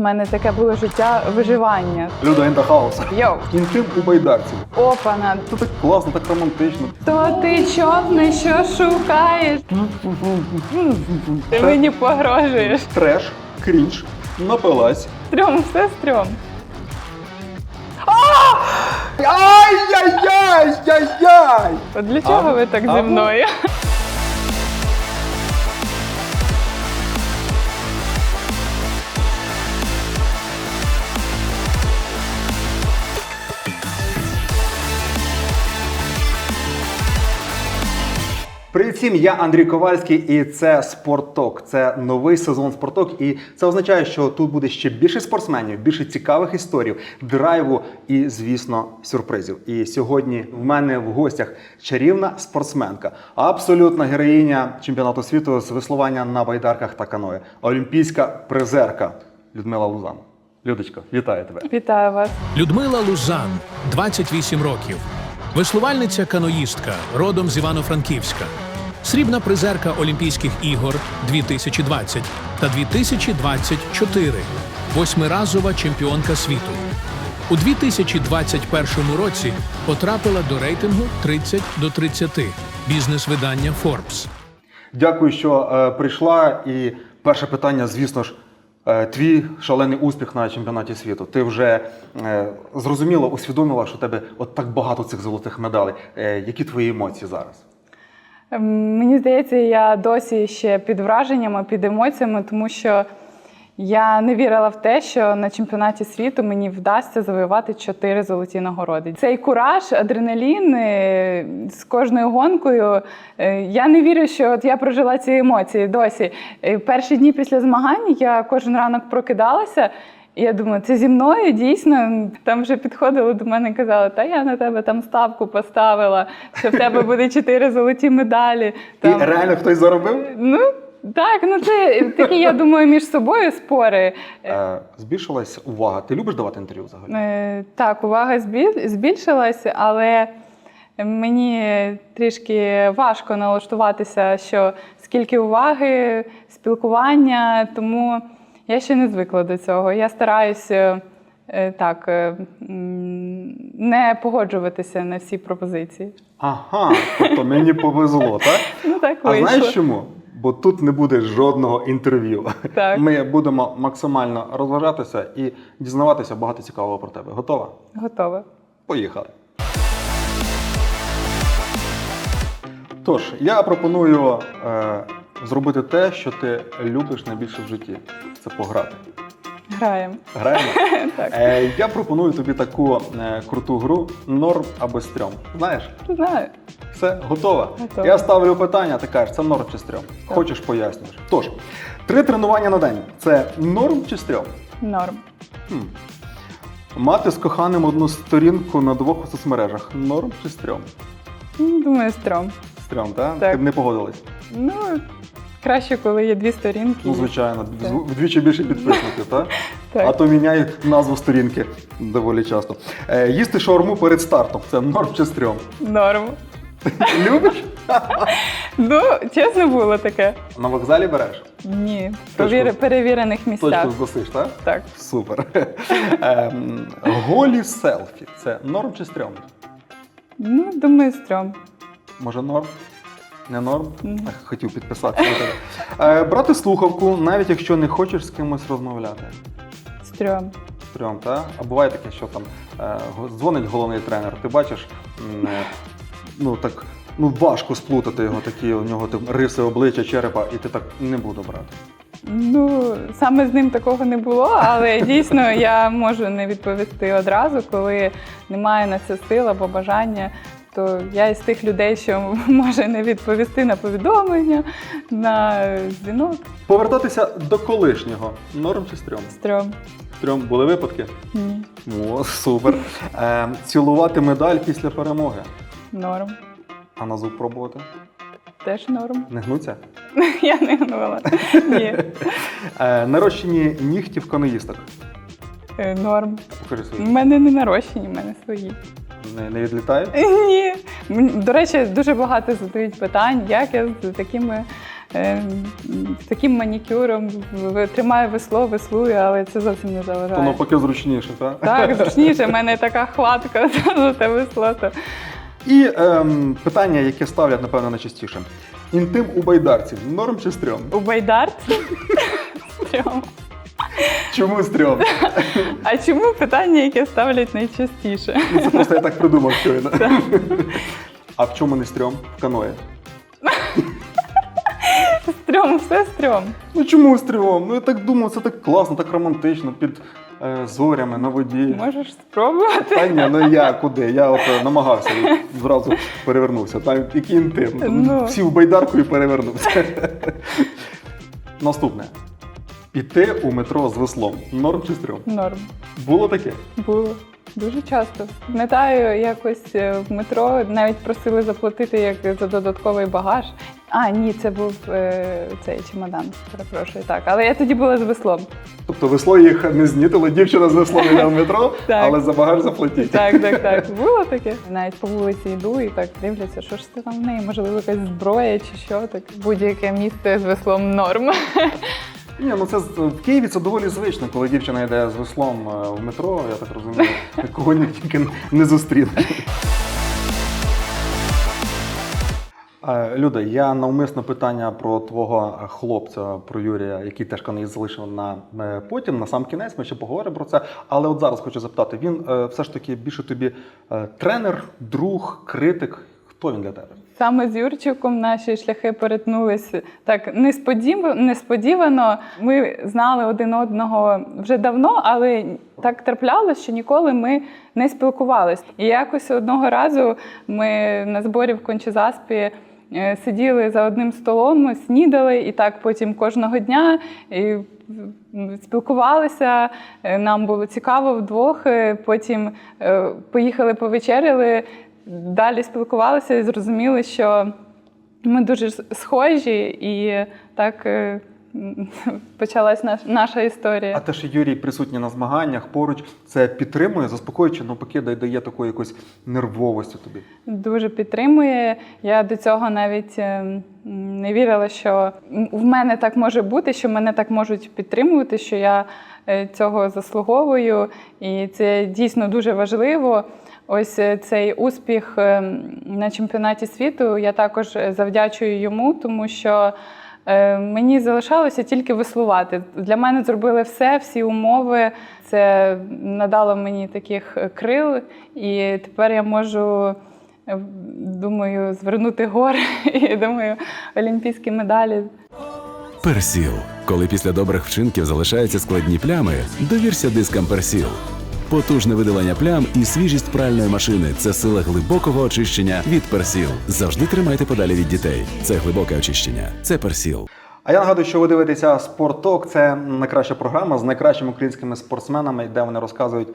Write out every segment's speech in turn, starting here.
У мене таке було життя виживання. Люда the house. Йоу, Інтим у байдарці. опана, Це так класно, так романтично. то ти човни, що шукаєш? Ти мені погрожуєш. Треш, крінж, напилась. Стрьом, все стрьом. Ай-яй-яй-яй-яй! От для чого ви так зі мною? Привіт всім, я Андрій Ковальський, і це Спорток. Це новий сезон Спорток. І це означає, що тут буде ще більше спортсменів, більше цікавих історій, драйву і, звісно, сюрпризів. І сьогодні в мене в гостях чарівна спортсменка, абсолютна героїня чемпіонату світу з веслування на байдарках та каное, олімпійська призерка Людмила Лузан. Людочко, вітаю тебе. Вітаю вас. Людмила Лузан, 28 років, веслувальниця каноїстка, родом з Івано-Франківська, срібна призерка Олімпійських ігор 2020 та 2024, восьмиразова чемпіонка світу. У 2021 році потрапила до рейтингу 30 до 30 бізнес-видання Forbes. Дякую, що е, прийшла. І перше питання, звісно ж, е, твій шалений успіх на чемпіонаті світу. Ти вже е, зрозуміло усвідомила, що тебе от так багато цих золотих медалей. Е, які твої емоції зараз? Ем, Мені здається, я досі ще під враженнями, під емоціями, тому що я не вірила в те, що на чемпіонаті світу мені вдасться завоювати чотири золоті нагороди. Цей кураж, адреналін е, з кожною гонкою. е, Я не вірю, що от я прожила ці емоції досі. Е, Перші дні після змагань я кожен ранок прокидалася. Я думаю, це зі мною дійсно. Там вже підходили до мене і казали, та я на тебе там ставку поставила, що в тебе буде чотири золоті медалі. Там, І реально хтось заробив? Ну так, ну це такі, я думаю, між собою спори. Е, збільшилась увага. Ти любиш давати інтерв'ю взагалі? Е, Так, увага збіль- збільшилася, але мені трішки важко налаштуватися, що скільки уваги, спілкування, тому я ще не звикла до цього. Я стараюся е, так е, не погоджуватися на всі пропозиції. Ага, тобто мені повезло, так? Ну так А вийшло. знаєш чому? Бо тут не буде жодного інтерв'ю. Так. Ми будемо максимально розважатися і дізнаватися багато цікавого про тебе. Готова? Готова. Поїхали. Тож, я пропоную е, зробити те, що ти любиш найбільше в житті. Це пограти. Граємо. Граємо? Так. Е, я пропоную тобі таку е, круту гру норм або стрьом. Знаєш? Знаю. Все, готова? Готова. Я ставлю питання, ти кажеш, це норм чи стрьом. Так. Хочеш пояснюєш. Тож, три тренування на день це норм чи стрьом? Норм. Хм. Мати з коханим одну сторінку на двох соцмережах. Норм чи стрьом? Думаю, стром. Стрьом, так? Так. Ти б не погодилась? Ну, краще, коли є дві сторінки. Ну, звичайно, Так. вдвічі більше підписників, так? Так. А то міняють назву сторінки доволі часто. Е, їсти шаурму перед стартом. Це норм чи стрьом? Норм. Любиш? Ну, чесно було таке. На вокзалі береш? Ні. В перевірених місцях. Точно здосиш, так? Так. Супер. Ем, голі селфі. Це норм чи стрьом? Ну, думаю, стрьом. Може норм? Не норм? Хотів тебе. Е, брати слухавку, навіть якщо не хочеш з кимось розмовляти. Стрьом. Стрьом, так? А буває таке, що там е, го- дзвонить головний тренер, ти бачиш, м, е, ну так. Ну, важко сплутати його такі, у нього там риси обличчя, черепа, і ти так не буду брати. Ну, саме з ним такого не було, але дійсно я можу не відповісти одразу, коли немає на це сил або бажання. То я із тих людей, що може не відповісти на повідомлення, на дзвінок. Повертатися до колишнього. Норм чи стрьом? Стрьом. Стрьом були випадки? Ні. О, супер. Е, цілувати медаль після перемоги. Норм. А на зуб пробувати? Теж норм. Не гнуться? Я не гнула. Ні. Е, нарощені нігті в каноїсток. Е, Норм. У мене не нарощені, в мене свої. Не, не відлітають? Ні. До речі, дуже багато задають питань, як я з такими е, з таким манікюром, тримаю весло, веслую, але це зовсім не заважає. навпаки зручніше, так? Так, зручніше, в мене така хватка за те весло. То. І ем, питання, яке ставлять, напевно, найчастіше. Інтим у байдарці. Норм чи стрьом? У байдарці. Стрьом. Чому стрьом? А чому питання, яке ставлять найчастіше? Ну, Це просто я так придумав щойно. А в чому не стрьом? В каної. Стрьом, все стрьом. Ну чому стрьом? Ну я так думав, це так класно, так романтично, під е, зорями на воді. Можеш спробувати. Та ні, ну я куди? Я от е, намагався і зразу перевернувся. Там який інтим. Ну. Сів в байдарку і перевернувся. Наступне. Піти у метро з веслом. Норм чи стрьом? Норм. Було таке? Було. Дуже часто. Пам'ятаю, якось е, в метро навіть просили заплатити як за додатковий багаж. А, ні, це був е, цей чемодан. Перепрошую, так. Але я тоді була з веслом. Тобто весло їх не знітило, дівчина з веслом йде в метро, але за багаж заплатіть. Так, так, так. Було таке. Навіть по вулиці йду і так дивляться, що ж це там в неї, можливо, якась зброя чи що. Так будь-яке місце з веслом норм. Ні, ну це з- в Києві це доволі звично, коли дівчина йде з веслом е, в метро, я так розумію, кого ні- тільки не зустріне. Е, Люда, я навмисно питання про твого хлопця, про Юрія, який теж канець залишив на е, потім, на сам кінець, ми ще поговоримо про це. Але от зараз хочу запитати: він е, все ж таки більше тобі е, тренер, друг, критик. Хто він для тебе? Саме з Юрчиком наші шляхи перетнулися так несподівано. Ми знали один одного вже давно, але так траплялося, що ніколи ми не спілкувалися. І якось одного разу ми на зборі в Кончезаспі е, сиділи за одним столом, снідали, і так потім кожного дня. І Спілкувалися, е, нам було цікаво вдвох. е, Потім поїхали повечеряли, далі спілкувалися і зрозуміли, що ми дуже схожі, і так е, почалась наш, наша історія. А те, що Юрій присутній на змаганнях поруч, це підтримує, заспокоюючи, навпаки, дає- дає такої якоїсь нервовості тобі. Дуже підтримує. Я до цього навіть е, не вірила, що в мене так може бути, що мене так можуть підтримувати, що я е, цього заслуговую. І це дійсно дуже важливо. Ось е, цей успіх е, на чемпіонаті світу я також е, завдячую йому, тому що. Мені залишалося тільки веслувати. Для мене зробили все, всі умови. Це надало мені таких крил, і тепер я можу думаю, звернути гори і думаю, олімпійські медалі. Персіл. Коли після добрих вчинків залишаються складні плями, довірся дискам Персіл. Потужне видалення плям і свіжість пральної машини це сила глибокого очищення від Персіл. Завжди тримайте подалі від дітей. Це глибоке очищення. Це Персіл. А я нагадую, що ви дивитеся Спорток. Це найкраща програма з найкращими українськими спортсменами, де вони розказують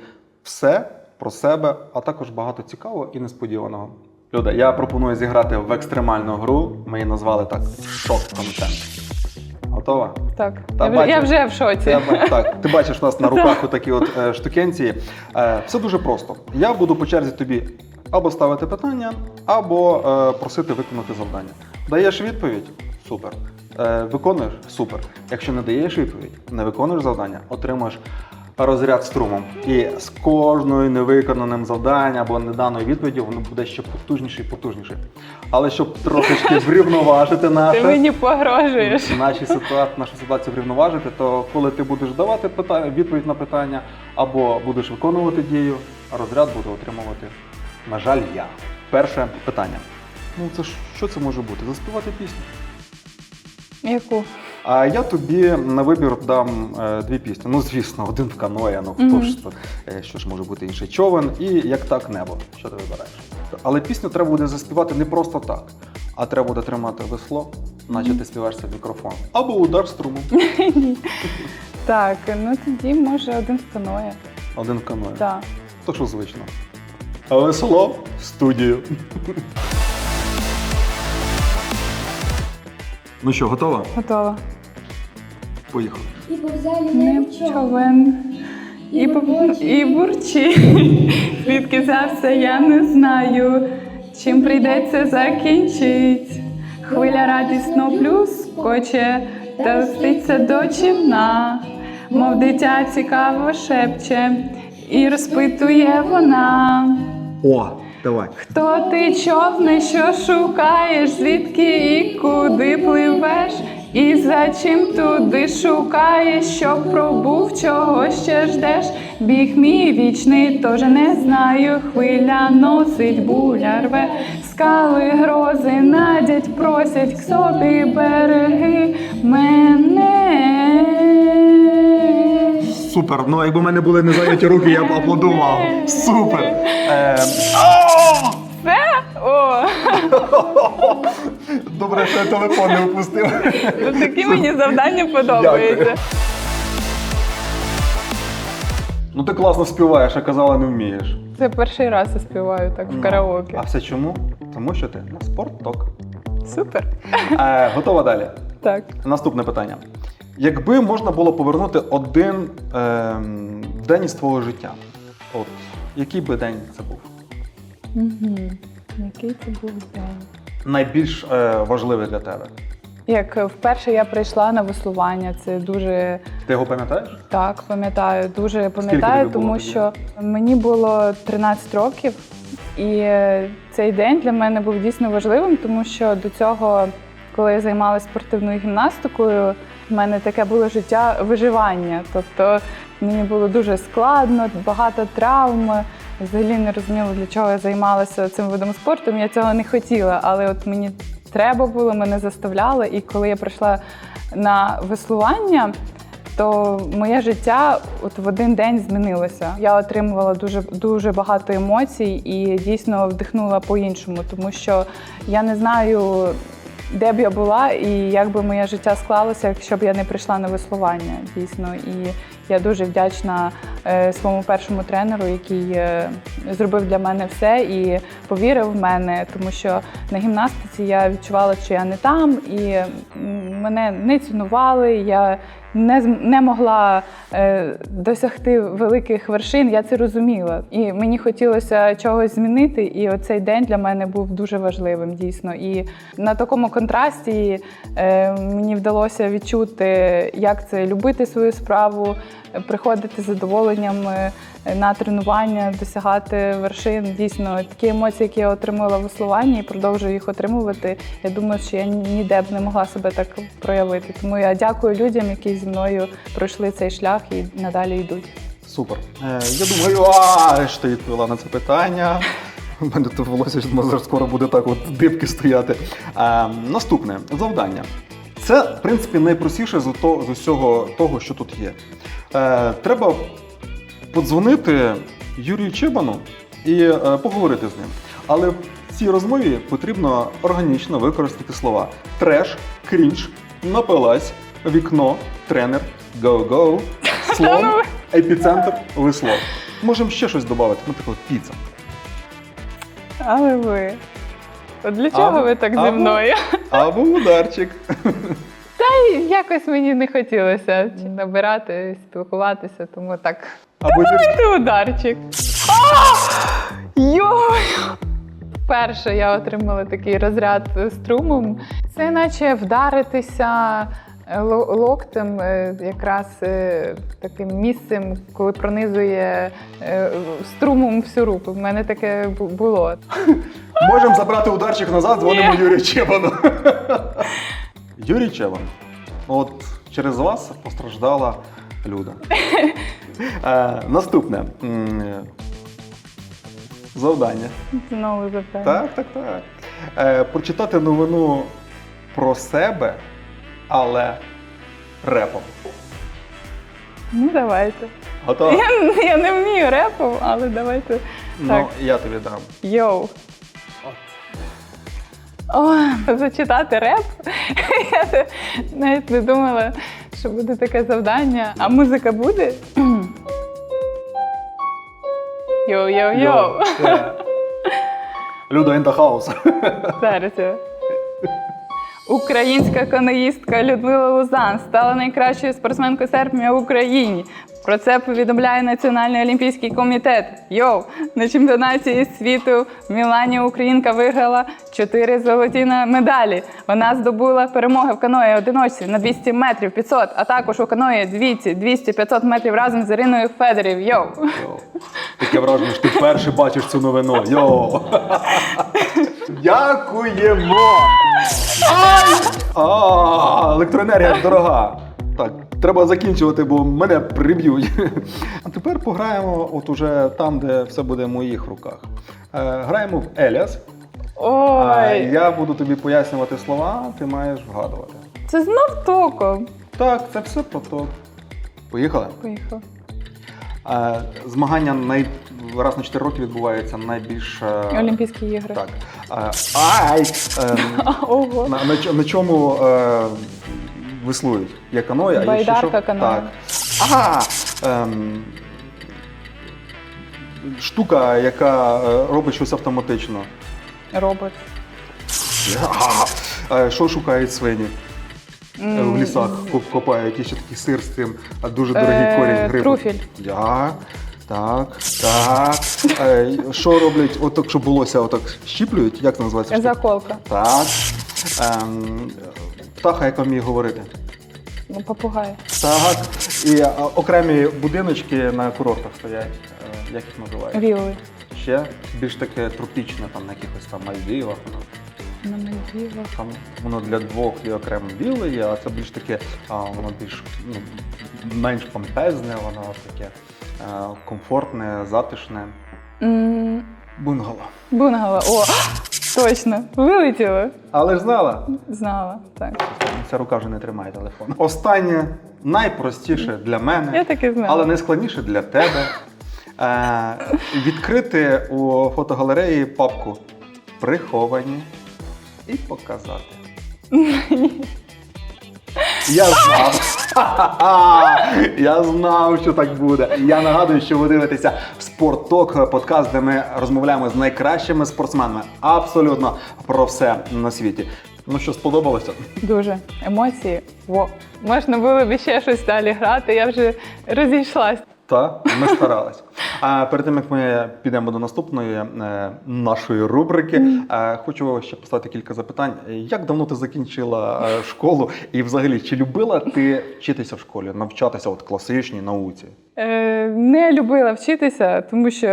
все про себе, а також багато цікавого і несподіваного. Люда, я пропоную зіграти в екстремальну гру. Ми її назвали так шок-контент. Готова? Так, Та я, вже, бачу. я вже в шоці. Я так, ти бачиш у нас на руках отакі от е, штукенції. Е, все дуже просто. Я буду по черзі тобі або ставити питання, або е, просити виконати завдання. Даєш відповідь? Супер. Е, виконуєш? Супер. Якщо не даєш відповідь, не виконуєш завдання, отримуєш розряд струмом. І з кожною невиконаним завданням або неданою відповіддю воно буде ще потужніше і потужніше. Але щоб трошечки врівноважити наше. Ти мені погрожуєш. Наші ситуації, нашу ситуацію врівноважити, то коли ти будеш давати питання, відповідь на питання, або будеш виконувати дію, розряд буде отримувати, на жаль, я. Перше питання. Ну, це ж що це може бути? Заспівати пісню. Яку? А я тобі на вибір дам е, дві пісні. Ну, звісно, один в каноє, ну хто ж то, е, що ж може бути інший човен, і як так небо. Що ти вибираєш? Але пісню треба буде заспівати не просто так, а треба буде тримати весло, наче ти співаєш це в мікрофон. Або удар струмом. Так, ну тоді може один в каноє. Один в каное. Так. То що звично. А весело в студію. ну що, готова? Готова. Поїхали. І повзалі Не не човен. І, і бурчі. Звідки взявся, я не знаю. Чим прийдеться закінчить. Хвиля радісно плюс скоче та листиться до чимна, мов дитя цікаво шепче, і розпитує вона. О, давай. Хто ти човне, що шукаєш, звідки і куди пливеш? І за чим туди шукаєш, щоб пробув, чого ще ждеш? Біг мій вічний, теж не знаю. Хвиля носить, буля рве, скали грози надять, просять к собі береги мене. Супер. Ну, якби в мене були не зайняті руки, я б аплодував. Супер. Е, Це? О, добре, що я телефон не випустив. такі мені завдання подобаються. Ну ти класно співаєш, а казала, не вмієш. Це перший раз я співаю так в караоке. А все чому? Тому що ти на спортток. Супер. Е, готова далі. Так. Наступне питання. Якби можна було повернути один ем, день із твого життя, от який би день це був? Угу. Який це був день? Найбільш е, важливий для тебе? Як вперше я прийшла на веслування, це дуже Ти його пам'ятаєш? так пам'ятаю, дуже тобі пам'ятаю, було тому тоді? що мені було 13 років, і е, цей день для мене був дійсно важливим, тому що до цього, коли я займалася спортивною гімнастикою, в мене таке було життя виживання. Тобто мені було дуже складно, багато травм. Взагалі не розуміла, для чого я займалася цим видом спорту. Я цього не хотіла, але от мені треба було, мене заставляли. І коли я прийшла на веслування, то моє життя от в один день змінилося. Я отримувала дуже дуже багато емоцій і дійсно вдихнула по-іншому, тому що я не знаю, де б я була і як би моє життя склалося, якщо б я не прийшла на веслування. Дійсно, і я дуже вдячна е, своєму першому тренеру, який е, зробив для мене все і повірив в мене, тому що на гімнастиці я відчувала, що я не там, і мене не цінували. Я не, не могла е, досягти великих вершин, я це розуміла. І мені хотілося чогось змінити. І оцей день для мене був дуже важливим, дійсно. І на такому контрасті е, мені вдалося відчути, як це любити свою справу, приходити з задоволенням е, на тренування, досягати вершин. Дійсно, такі емоції, які я отримала в веслуванні і продовжую їх отримувати. Я думаю, що я ніде б не могла себе так проявити. Тому я дякую людям, які зі мною пройшли цей шлях і надалі йдуть. Супер. Е, я думаю, а що ти відповіла на це питання. У мене тут волосся що скоро буде так от дибки стояти. Е, наступне завдання. Це, в принципі, найпростіше з, то, з усього того, що тут є. Е, треба подзвонити Юрію Чебану і е, поговорити з ним. Але в цій розмові потрібно органічно використати слова треш, крінж, напилась, вікно, тренер, go-go, слон, епіцентр, весло. Можемо ще щось додати, наприклад, піца. Але ви. От для чого ви так зі мною? Або ударчик. Та й якось мені не хотілося набирати, спілкуватися, тому так. Або Ти ударчик. Йой! Вперше я отримала такий розряд струмом. Це наче вдаритися е, локтем, е, якраз е, таким місцем, коли пронизує струмом всю руку. У мене таке було. Можемо забрати ударчик назад, дзвонимо Юрію Чебану. Юрій Чебан, от через вас постраждала Люда. Е, наступне. М, е, Завдання. Знову запитання. Так, так, так. Е, прочитати новину про себе, але репом. Ну, давайте. Готова? Я, я не вмію репом, але давайте. Ну, Так. я тобі дам. Йоу. О, зачитати реп. Я навіть не думала, що буде таке завдання. А музика буде? Йоу-йоу-йоу. Людо Люда in the house. Зараз. Українська каноїстка Людмила Лузан стала найкращою спортсменкою серпня в Україні. Про це повідомляє Національний олімпійський комітет. Йоу! На чемпіонаті світу в Мілані Українка виграла 4 золоті медалі. Вона здобула перемоги в каної одиночці на 200 метрів 500, а також у каної 200, 200, 500 метрів разом з Іриною Федорів. Йоу! Йо. Таке враження, що ти вперше бачиш цю новину. Йо! Дякуємо! Електроенергія дорога. Треба закінчувати, бо мене приб'ють. А тепер пограємо от уже там, де все буде в моїх руках. Е, Граємо в Еліас. А Ой! я буду тобі пояснювати слова, ти маєш вгадувати. Це знов током. Так, це все про то. Поїхали. Поїхав. Е, Змагання най... раз на 4 роки відбувається найбільш. е, Олімпійські ігри. Так. Е, Ай! Ем, Ого. На, на, на чому е, веслують? Є каноя, а Байдарка, що? каноя. Так. Ага! Ем, штука, яка е, робить щось автоматично. Робот. Ага. Е, Що шукають свині? Е, В лісах коп- копають якийсь ще такий сир з тим, а дуже дорогий Е, корінь грибу. труфіль. Я. Так, так. Е, що роблять, отак, щоб волосся отак щіплюють? Як це називається? Заколка. Так. Ем, птаха, яка вміє говорити. Ну, попугай. Так. І окремі будиночки на курортах стоять. Е, як їх називають? Вілли. Ще більш таке тропічне, там на якихось там Мальдивах. Воно, На Мальдівах. там воно для двох і окремо вілли є, а це більш таке, а, воно більш ну, менш помпезне, воно таке е, комфортне, затишне. М, Бунгало. Бунгало. О, точно. Вилетіло. Але ж знала, Знала. Так. ця рука вже не тримає телефон. Останнє, найпростіше для мене. Я так і знала. Але найскладніше для тебе. Е, відкрити у фотогалереї папку приховані і показати. Я знав. Я знав, що так буде. Я нагадую, що ви дивитеся спорток, подкаст, де ми розмовляємо з найкращими спортсменами. Абсолютно про все на світі. Ну що, сподобалося? Дуже. Емоції. Во. Можна було б ще щось далі грати, я вже розійшлась. Та ми старались. А перед тим як ми підемо до наступної е, нашої рубрики, е, хочу ще поставити кілька запитань. Як давно ти закінчила е, школу, і взагалі чи любила ти вчитися в школі, навчатися от класичній науці? Е, не любила вчитися, тому що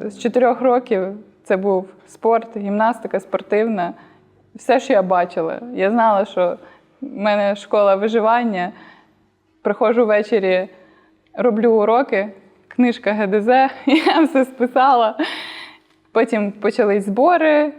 з чотирьох років це був спорт, гімнастика спортивна. Все, що я бачила. Я знала, що в мене школа виживання. Приходжу ввечері, роблю уроки, книжка ГДЗ, я все списала. Потім почались збори,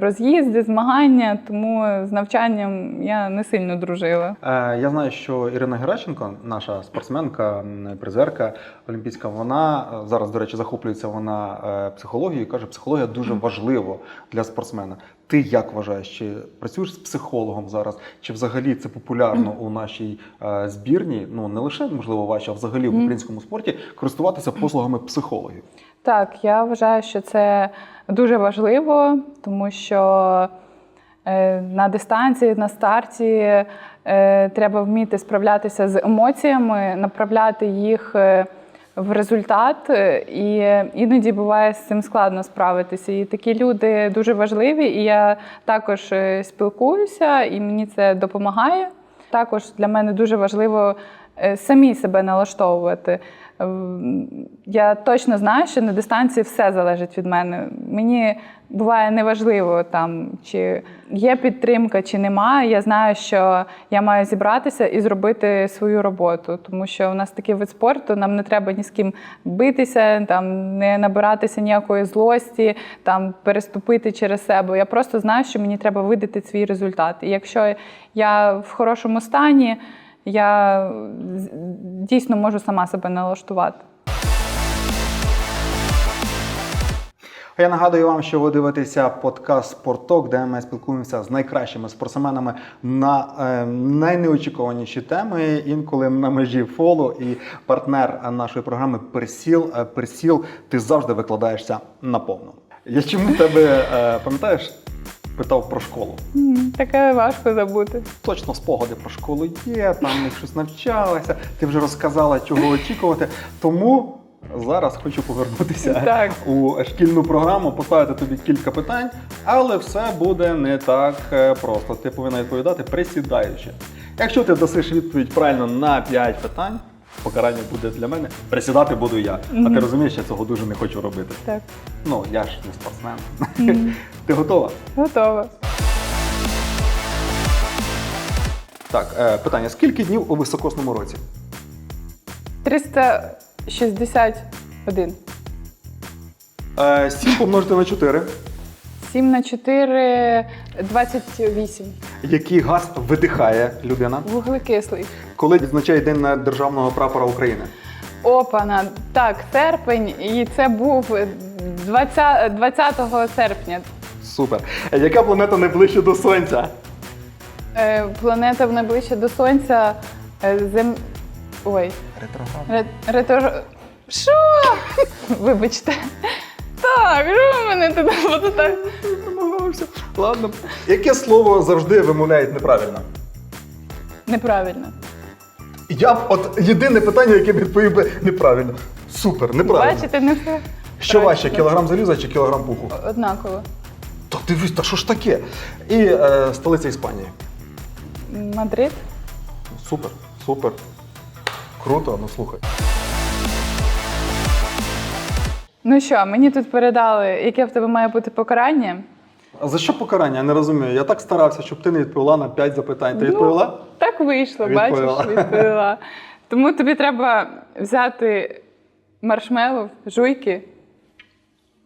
роз'їзди, змагання, тому з навчанням я не сильно дружила. Е, Я знаю, що Ірина Геращенко, наша спортсменка, призерка олімпійська, вона е, зараз, до речі, захоплюється вона е, психологією. і Каже, психологія дуже важлива для спортсмена. Ти як вважаєш, чи працюєш з психологом зараз, чи взагалі це популярно у нашій е, збірні? Ну не лише можливо вашій, а взагалі в українському спорті користуватися послугами психологів? Так, я вважаю, що це дуже важливо, тому що е, на дистанції, на старті е, треба вміти справлятися з емоціями, направляти їх е, в результат, і іноді буває з цим складно справитися. І такі люди дуже важливі. І я також спілкуюся, і мені це допомагає. Також для мене дуже важливо самі себе налаштовувати. Ем, Я точно знаю, що на дистанції все залежить від мене. Мені буває неважливо там, чи є підтримка, чи немає. Я знаю, що я маю зібратися і зробити свою роботу, тому що у нас такий вид спорту, нам не треба ні з ким битися, там не набиратися ніякої злості, там переступити через себе. Я просто знаю, що мені треба видати свій результат. І якщо я в хорошому стані, я дійсно можу сама себе налаштувати. Я нагадую вам, що ви дивитеся подкаст «Спортток», де ми спілкуємося з найкращими спортсменами на е, найнеочікуваніші теми. Інколи на межі фолу. І партнер нашої програми Персіл. Е, Персіл, ти завжди викладаєшся наповну. Я чому тебе е, пам'ятаєш? Питав про школу. Таке важко забути. Точно спогади про школу є, там ми щось навчалися, ти вже розказала, чого очікувати. Тому зараз хочу повернутися Так. у шкільну програму, поставити тобі кілька питань, але все буде не так е, просто. Ти повинна відповідати присідаючи. Якщо ти дасиш відповідь правильно на 5 питань, покарання буде для мене. Присідати буду я. А ти розумієш, я цього дуже не хочу робити. Так, Ну, я ж не спортсмен. Ти готова? готова. Так, е, питання: скільки днів у високосному році? 361. Е, 7 помножити на 4. 7 на 4 28. Який газ видихає людина, Вуглекислий. коли відзначає День державного прапора України? Опана. Так, серпень, і це був 20, 20 серпня. Супер. Е, Яка планета найближче до Сонця? Е, планета найближче до Сонця. Е, зем... Ой. Ретроград. Ре- Ретор... Що? Вибачте. Так, в мене тут буде так? Намагався. Ладно. Яке слово завжди вимовляють неправильно? Неправильно. Я б от єдине питання, яке б відповів би неправильно. Супер, неправильно. Бачите, не все. Що правильно. важче, кілограм заліза чи кілограм пуху? Однаково. Та дивись, та що ж таке? І е, столиця Іспанії. Мадрид. Супер, супер. Круто, ну слухай. Ну що, мені тут передали, яке в тебе має бути покарання. А за що покарання? Я не розумію. Я так старався, щоб ти не відповіла на 5 запитань. Ти відповіла? Ну, так вийшло, Відповіла. бачиш, відповіла. Тому тобі треба взяти маршмеллоу, жуйки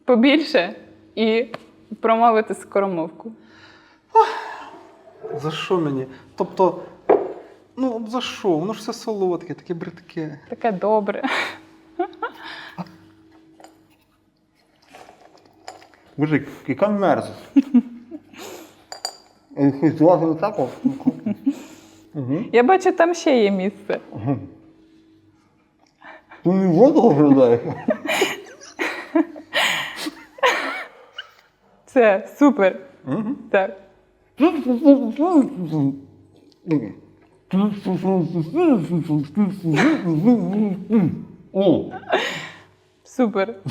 побільше і промовити скоромовку. За що мені? Тобто, ну за що? Воно ж все солодке, таке бридке. Таке добре. Мужик, яка мерзость. Я бачу, там ще є місце. Ти не воду оглядаєш? Це супер. Так. Супер.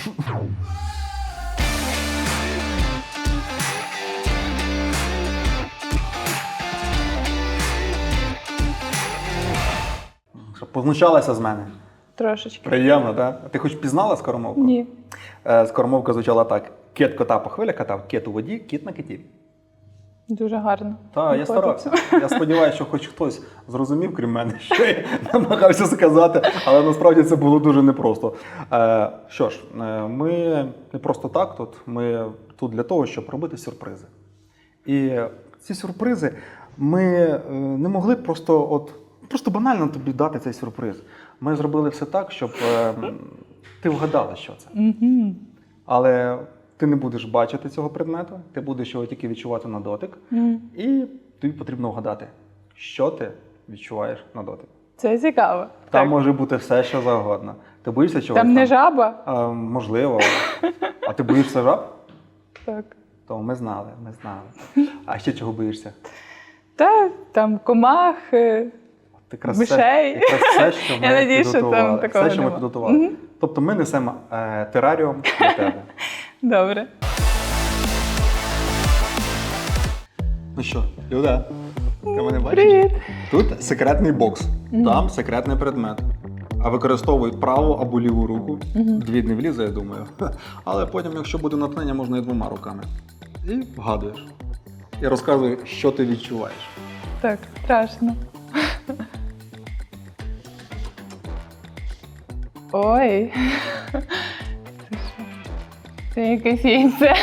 познущалася з мене. Трошечки. Приємно, так? Ти хоч пізнала скоромовку? Ні. Е, Скоромовка звучала так: кит кота по хвилях катав, кит у воді, кіт на киті. Дуже гарно. Так, я старався. Я сподіваюся, що хоч хтось зрозумів, крім мене, що я намагався сказати, але насправді це було дуже непросто. Е, що ж, е, ми не просто так тут, ми тут для того, щоб робити сюрпризи. І ці сюрпризи ми е, не могли просто, от, просто банально тобі дати цей сюрприз. Ми зробили все так, щоб е, ти вгадала, що це. Але ти не будеш бачити цього предмету, ти будеш його тільки відчувати на дотик. Мгм. І тобі потрібно вгадати, що ти відчуваєш на дотик. Це цікаво. Там так. може бути все, що завгодно. Ти боїшся чогось? Там не жаба? А, можливо. А ти боїшся жаб? Так. То ми знали, ми знали. А ще чого боїшся? Та там комах. е, якраз. Все, якраз все, що ми Я надіюсь, що там такого все, що ми нема. підготували. Мгм. Тобто ми несемо е, тераріум для тебе. Добре. Ну що, Люда, ти мене бачиш? Привіт. Тут секретний бокс, там секретний предмет. А використовуй праву або ліву руку. Дві не влізе, я думаю. Але потім, якщо буде натхнення, можна і двома руками. І вгадуєш. І розказуй, що ти відчуваєш. Так, страшно. Ой. Це що? Це якесь яйце.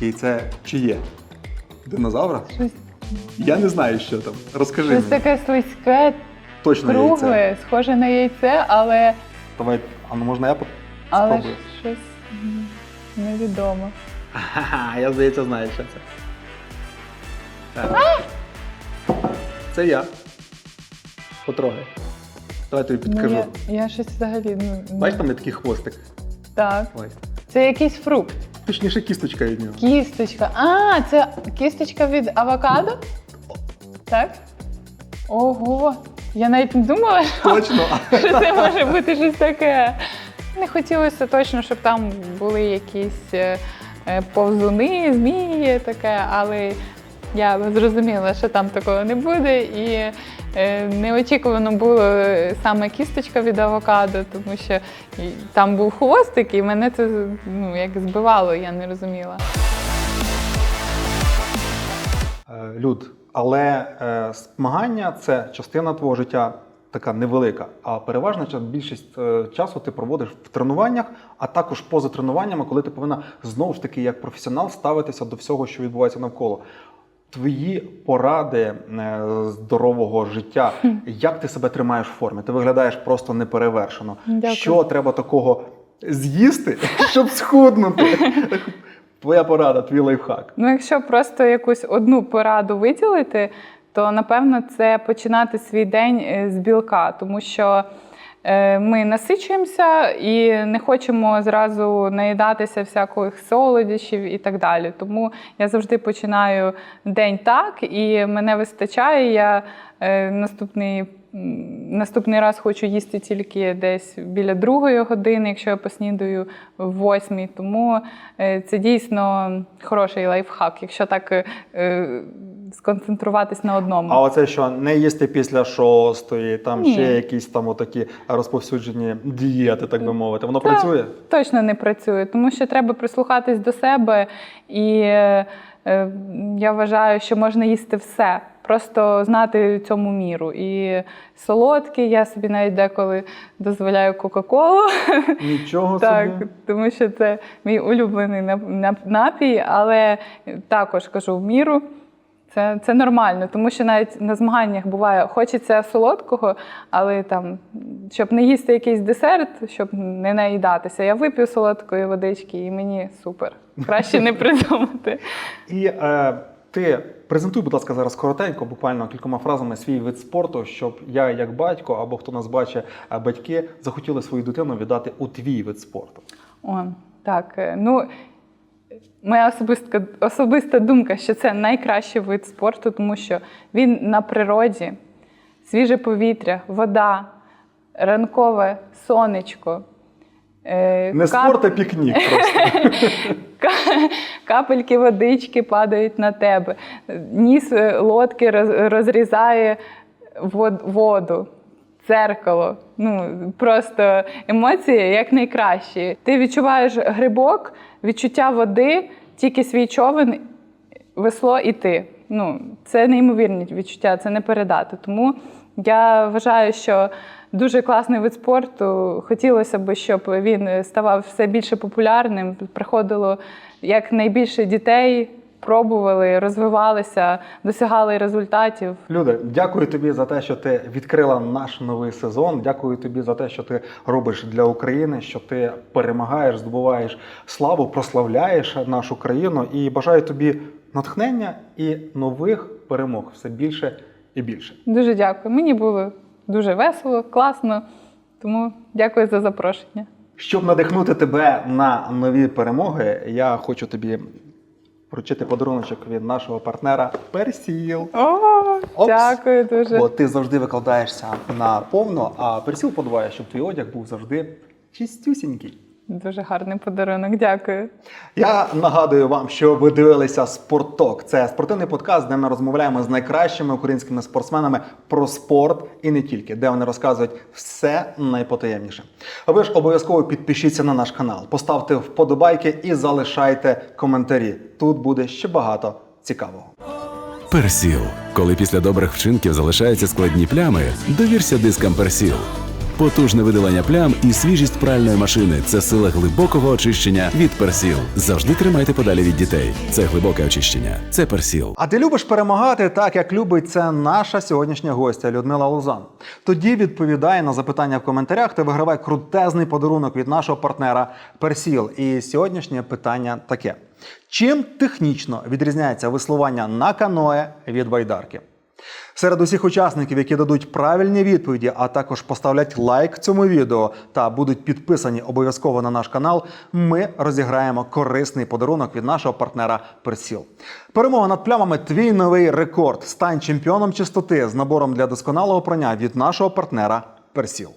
Яйце чиє? Динозавра? Щось, Я не знаю, що там. Розкажи щось мені. таке слизьке, Точно яйце. кругле, схоже на яйце, але, Давай, а ну можна я по- але спробую? щось м, невідомо. Ха-ха, я здається знаю, що це. Так. Це я. Потрогай. Давай тобі Ну, підкажу. я, я щось взагалі. Ну, Бачиш, там є такий хвостик. Так. Ось. Це якийсь фрукт. Точніше, кісточка від нього. Кісточка. А, це кісточка від авокадо? Так? Ого. Я навіть не думала, що Точно. що це може бути щось таке. Не хотілося точно, щоб там були якісь е, е, повзуни, змії, таке, але я зрозуміла, що там такого не буде. І е, неочікувано було саме кісточка від авокадо, тому що там був хвостик, і мене це ну, як збивало, я не розуміла. Е, Люд, але е, змагання це частина твого життя така невелика. А переважна більшість е, часу ти проводиш в тренуваннях, а також поза тренуваннями, коли ти повинна знову ж таки як професіонал ставитися до всього, що відбувається навколо. Твої поради е, здорового життя, як ти себе тримаєш в формі? Ти виглядаєш просто неперевершено. Дякую. Що треба такого з'їсти, щоб схуднути? Твоя порада, твій лайфхак. Ну, якщо просто якусь одну пораду виділити, то напевно це починати свій день е, з білка, тому що ми насичуємося і не хочемо зразу наїдатися всяких солодощів і так далі. Тому я завжди починаю день так, і мене вистачає. Я е, наступний. Наступний раз хочу їсти тільки десь біля другої години, якщо я поснідаю в восьмій. Тому е, це дійсно хороший лайфхак, якщо так е, е, сконцентруватись на одному. А оце що не їсти після шостої, там Ні. ще якісь там отакі розповсюджені дієти, так би мовити. Воно Та, працює? Точно не працює, тому що треба прислухатись до себе, і е, я вважаю, що можна їсти все. Просто знати цьому міру. І солодкі, я собі навіть деколи дозволяю Кока-Колу. Нічого Так, собі. тому що це мій улюблений нап- нап- напій, але також кажу в міру. Це, це нормально, тому що навіть на змаганнях буває, хочеться солодкого, але там, щоб не їсти якийсь десерт, щоб не наїдатися. Я вип'ю солодкої водички і мені супер. Краще не придумати. І е, ти презентуй, будь ласка, зараз коротенько, буквально кількома фразами свій вид спорту, щоб я, як батько, або хто нас бачить, батьки, захотіли свою дитину віддати у твій вид спорту. О, так, е, ну моя особиста, особиста думка, що це найкращий вид спорту, тому що він на природі, свіже повітря, вода, ранкове сонечко. е, Не кап- спорт, а пікнік просто. Ка- Капельки водички падають на тебе. Ніс е, лодки розрізає воду, дзеркало. Ну, просто емоції як найкращі. Ти відчуваєш грибок, відчуття води, тільки свій човен, весло і ти. Ну, це неймовірні відчуття, це не передати. Тому я вважаю, що дуже класний вид спорту. Хотілося б, щоб він ставав все більше популярним. Приходило якнайбільше дітей, пробували, розвивалися, досягали результатів. Люда, дякую тобі за те, що ти відкрила наш новий сезон. Дякую тобі за те, що ти робиш для України, що ти перемагаєш, здобуваєш славу, прославляєш нашу країну. І бажаю тобі натхнення і нових перемог все більше і більше. Дуже дякую. Мені було дуже весело, класно. Тому дякую за запрошення. Щоб надихнути тебе на нові перемоги, я хочу тобі вручити подаруночок від нашого партнера Персіл. О, Опс. дякую дуже. Бо ти завжди викладаєшся на повно, а Персіл подбає, щоб твій одяг був завжди чистюсінький. Дуже гарний подарунок. Дякую. Я нагадую вам, що ви дивилися Спорток. Це спортивний подкаст, де ми розмовляємо з найкращими українськими спортсменами про спорт і не тільки, де вони розказують все найпотаємніше. А ви ж обов'язково підпишіться на наш канал, поставте вподобайки і залишайте коментарі. Тут буде ще багато цікавого. Персіл. Коли після добрих вчинків залишаються складні плями, довірся дискам Персіл. Потужне видалення плям і свіжість пральної машини це сила глибокого очищення від Персіл. Завжди тримайте подалі від дітей. Це глибоке очищення. Це Персіл. А ти любиш перемагати так, як любить це наша сьогоднішня гостя Людмила Лузан. Тоді відповідай на запитання в коментарях та вигравай крутезний подарунок від нашого партнера Персіл. І сьогоднішнє питання таке: чим технічно відрізняється веслування на каное від байдарки? Серед усіх учасників, які дадуть правильні відповіді, а також поставлять лайк цьому відео та будуть підписані обов'язково на наш канал, ми розіграємо корисний подарунок від нашого партнера Персіл. Перемога над плямами твій новий рекорд. Стань чемпіоном чистоти з набором для досконалого прання від нашого партнера Персіл.